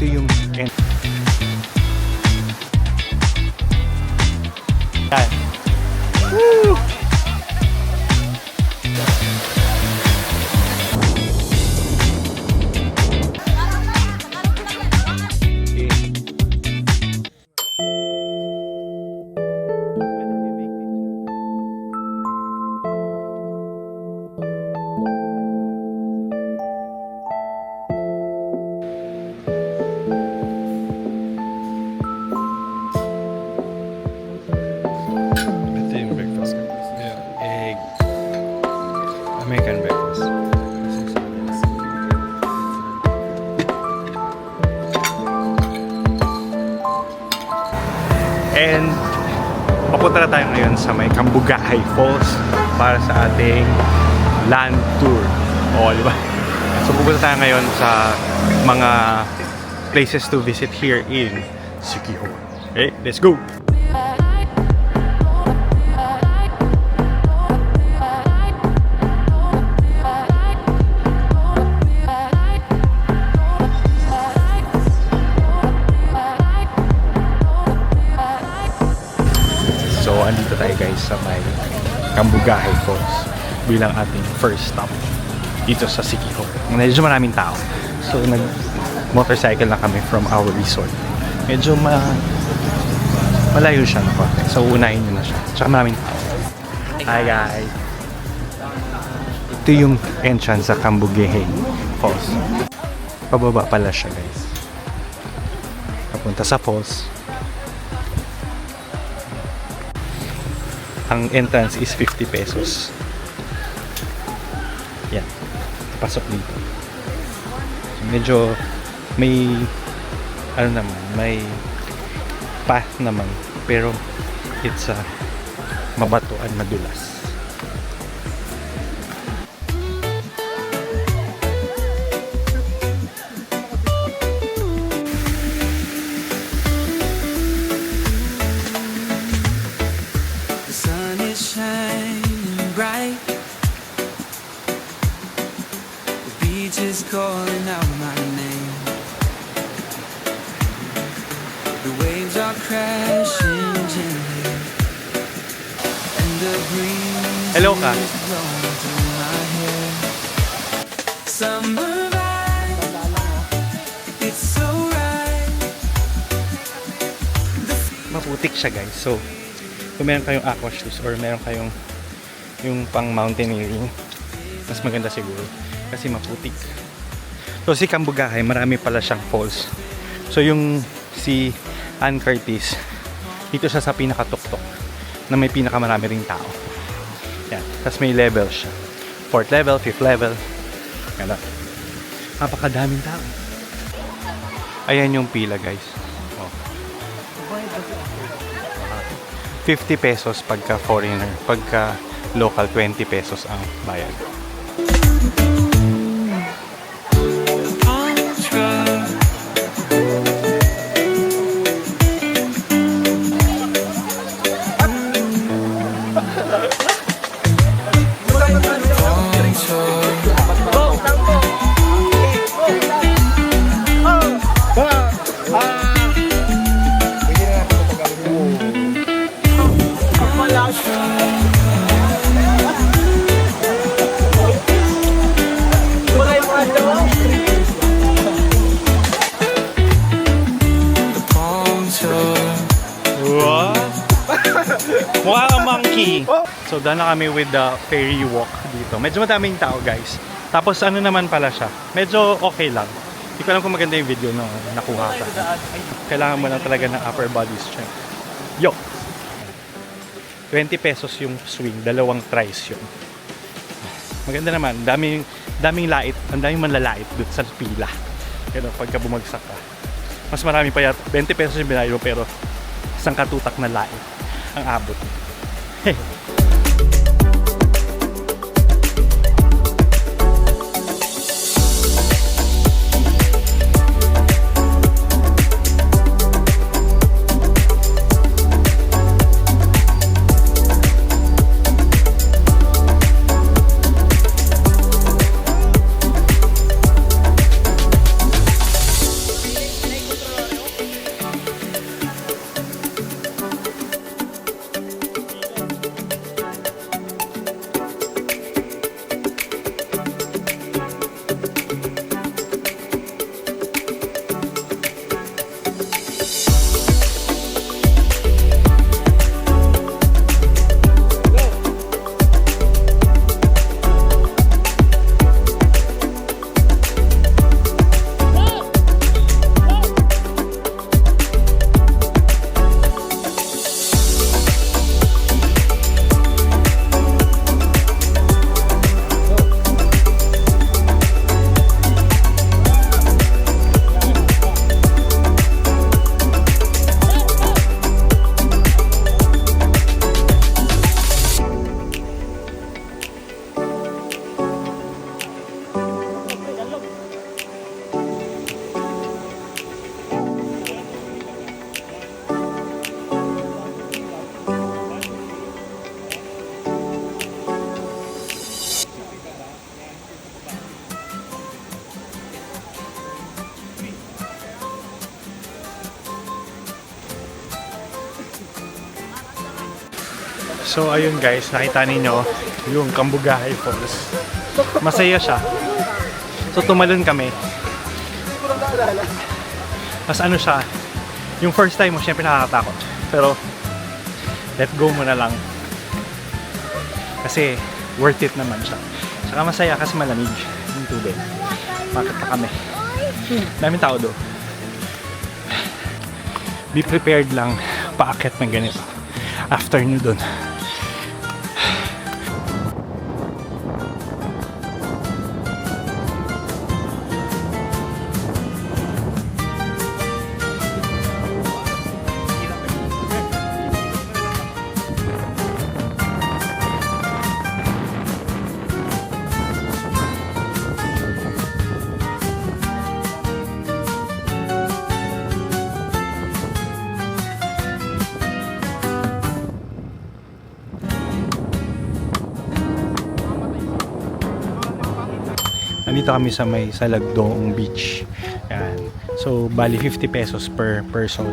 End. Yan. Woo! And papunta na tayo ngayon sa may Kambugahay Falls para sa ating land tour. O, di ba? So pupunta tayo ngayon sa mga places to visit here in Siquijor. Okay, let's go! Bilang ating first stop dito sa Siquijor. Medyo maraming tao. So, nag motorcycle na kami from our resort. Medyo ma malayo siya na konti. So, unahin nyo na siya. Tsaka maraming tao. Hi guys! Ito yung entrance sa Kambugahay Falls. Pababa pala siya guys. Papunta sa falls. ang entrance is 50 pesos. Pasok dito. So, medyo may ano naman, may path naman. Pero it's uh, mabatuan, madulas. The sun is shining bright. Is calling out my name. The waves are crashing gently. And the breeze Hello ka. is blowing through my hair. Summer vibe, it's so right. Maputik siya guys. So, kung meron kayong aqua shoes or meron kayong yung pang mountaineering, mas maganda siguro kasi maputik. So si Kambugahay, marami pala siyang falls. So yung si Ann Curtis, dito siya sa pinakatuktok na may pinakamarami ring tao. Yan. Tapos may level siya. Fourth level, fifth level. Ganun. Napakadaming tao. Ayan yung pila guys. Oh. 50 pesos pagka foreigner, pagka local 20 pesos ang bayad. Kang monkey! So, daan na kami with the ferry walk dito. Medyo madaming tao, guys. Tapos, ano naman pala siya? Medyo okay lang. Hindi ko alam kung maganda yung video no, nakuha ka. Kailangan mo lang talaga ng upper body strength. Yo! 20 pesos yung swing. Dalawang tries yun. Maganda naman. Daming, daming lait. Ang daming manlalait dun sa pila. Pero pagka bumagsak ka. Mas marami pa yata. 20 pesos yung binayo pero isang katutak na lait ang abot. Hey. So ayun guys, nakita ninyo yung Kambugahay Falls. Masaya siya. So tumalon kami. Mas ano siya, yung first time mo syempre nakakatakot. Pero let go mo na lang. Kasi worth it naman siya. Saka masaya kasi malamig yung tubig. Bakit pa kami? Daming tao do. Be prepared lang paakyat ng ganito. After nyo dun. Nandito kami sa may Salagdoong Beach. Yan. So, bali 50 pesos per person.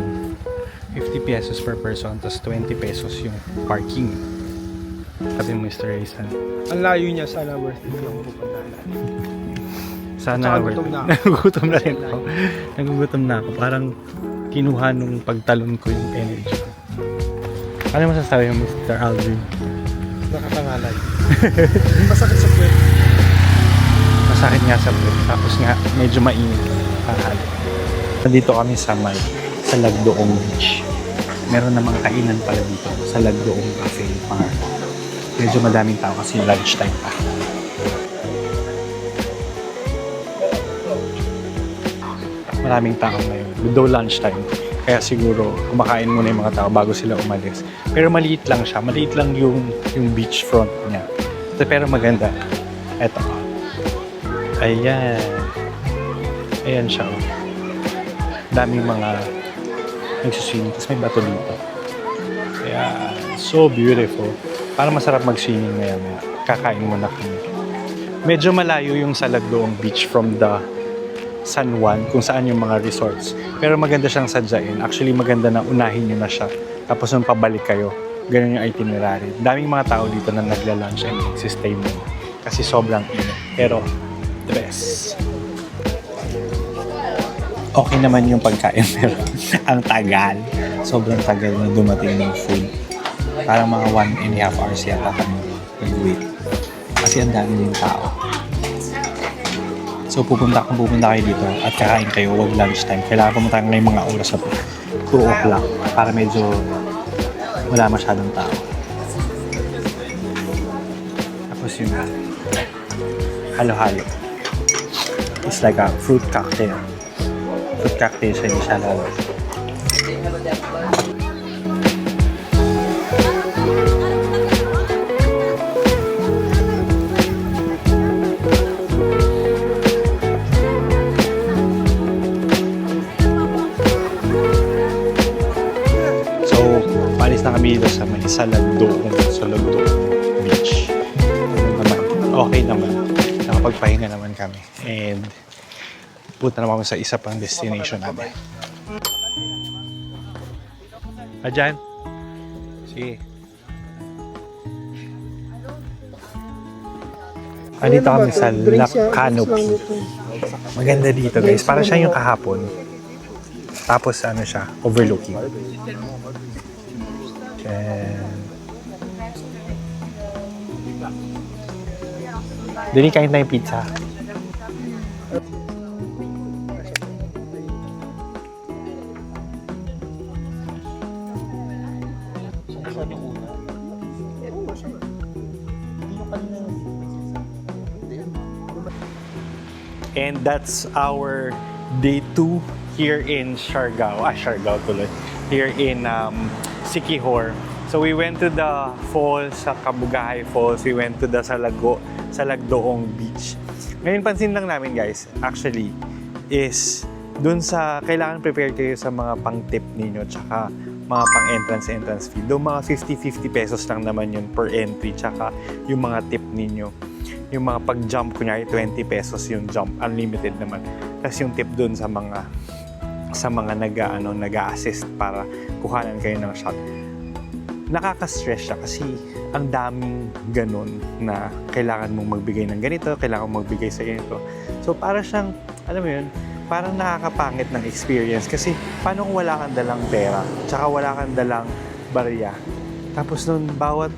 50 pesos per person, tapos 20 pesos yung parking. Sabi mo, Mr. Raisan. Ang layo niya, sana worth it yung pupuntahan. Sana Tsaka worth it. Nagugutom na rin ako. Nagugutom na ako. Parang kinuha nung pagtalon ko yung energy ko. Ano masasabi mo, Mr. Aldrin? Nakatangalay. Masakit sa puwet. Masakit nga sa puwet. Tapos nga, medyo mainit. Kahal. Nandito kami sa may sa Lagdoong Beach. Meron namang kainan pala dito sa Lagdoong Cafe Bar. Medyo madaming tao kasi lunchtime pa. Maraming tao ngayon. Though lunchtime. Kaya siguro kumakain muna yung mga tao bago sila umalis. Pero maliit lang siya. Maliit lang yung, yung beach front niya. Pero maganda. Eto. Ayan. Ayan siya. oh. Daming mga nagsiswimming. Tapos may bato dito. Kaya, so beautiful. Para masarap mag-swimming ngayon. Kakain muna kami. Medyo malayo yung sa Lagdoong Beach from the San Juan, kung saan yung mga resorts. Pero maganda siyang sadyain. Actually, maganda na unahin nyo na siya. Tapos nung pabalik kayo, ganun yung itinerary. Daming mga tao dito na nagla-lunch and nagsistay muna. Kasi sobrang init. Pero, best. Okay naman yung pagkain, pero ang tagal. Sobrang tagal na dumating ng food. Parang mga one and a half hours yata kami nag-wait. Kasi ang dami yung tao. So pupunta kung pupunta kayo dito at kakain kayo, wag lunchtime. Kailangan pumunta kayo ngayong mga oras sa 2 o'clock para medyo wala masyadong tao. Tapos yun na. Halo-halo. It's like a fruit cocktail. Fruit cocktail lalo. So, na kami dito sa may Salagdoong, Salagdoong Beach. Ano naman, okay naman. Nakapagpahinga naman kami. And punta naman kami sa isa pang destination namin. Ajan? Sige. Andito kami sa La Canopy. Maganda dito guys. Para siya yung kahapon. Tapos ano siya, overlooking. Yan. Dili kain tayong pizza. And that's our day 2 here in Siargao. Ah, Siargao tuloy. Here in um, Sikihor. So we went to the falls, sa Kabugahay Falls. We went to the Salago, Salagdoong Beach. Ngayon pansin lang namin guys, actually, is dun sa, kailangan prepare kayo sa mga pang-tip ninyo tsaka mga pang-entrance entrance fee. Doon mga 50-50 pesos lang naman yun per entry tsaka yung mga tip ninyo yung mga pag-jump, kunyari 20 pesos yung jump, unlimited naman. Tapos yung tip dun sa mga sa mga nag ano, nag-assist para kuhanan kayo ng shot. nakaka-stress siya kasi ang daming ganun na kailangan mong magbigay ng ganito, kailangan mong magbigay sa ganito. So para siyang, alam mo yun, parang nakakapangit ng experience kasi paano kung wala kang dalang pera, tsaka wala kang dalang barya. Tapos nun, bawat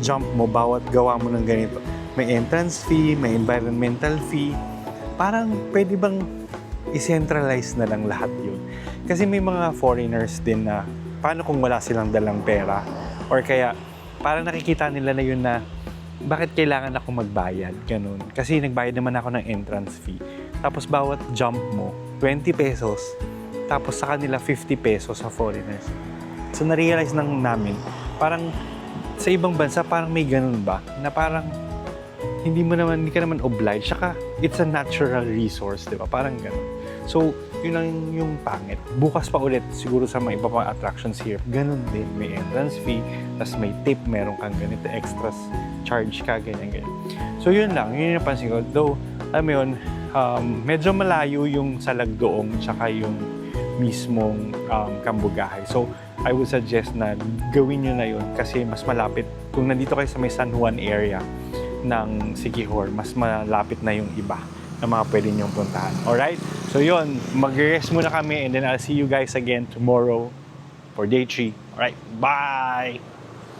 jump mo, bawat gawa mo ng ganito, may entrance fee, may environmental fee, parang pwede bang i-centralize na lang lahat yun. Kasi may mga foreigners din na paano kung wala silang dalang pera or kaya parang nakikita nila na yun na bakit kailangan ako magbayad, ganun. Kasi nagbayad naman ako ng entrance fee. Tapos bawat jump mo, 20 pesos. Tapos sa kanila, 50 pesos sa foreigners. So na-realize nang namin, parang sa ibang bansa, parang may ganun ba? Na parang hindi mo naman, hindi ka naman obliged. Saka, it's a natural resource, di ba? Parang ganun. So, yun lang yung pangit. Bukas pa ulit, siguro sa mga iba pang attractions here, ganun din. May entrance fee, tas may tip, meron kang ganito, extras charge ka, ganyan, ganyan. So, yun lang. Yun yung napansin ko. Though, alam mo yun, um, medyo malayo yung salagdoong, tsaka yung mismong um, kambugahay. So, I would suggest na gawin nyo na yun kasi mas malapit. Kung nandito kayo sa may San Juan area ng Siquijor, mas malapit na yung iba na mga pwede nyong puntahan. Alright? So yun, mag-rest muna kami and then I'll see you guys again tomorrow for day 3. Alright, bye!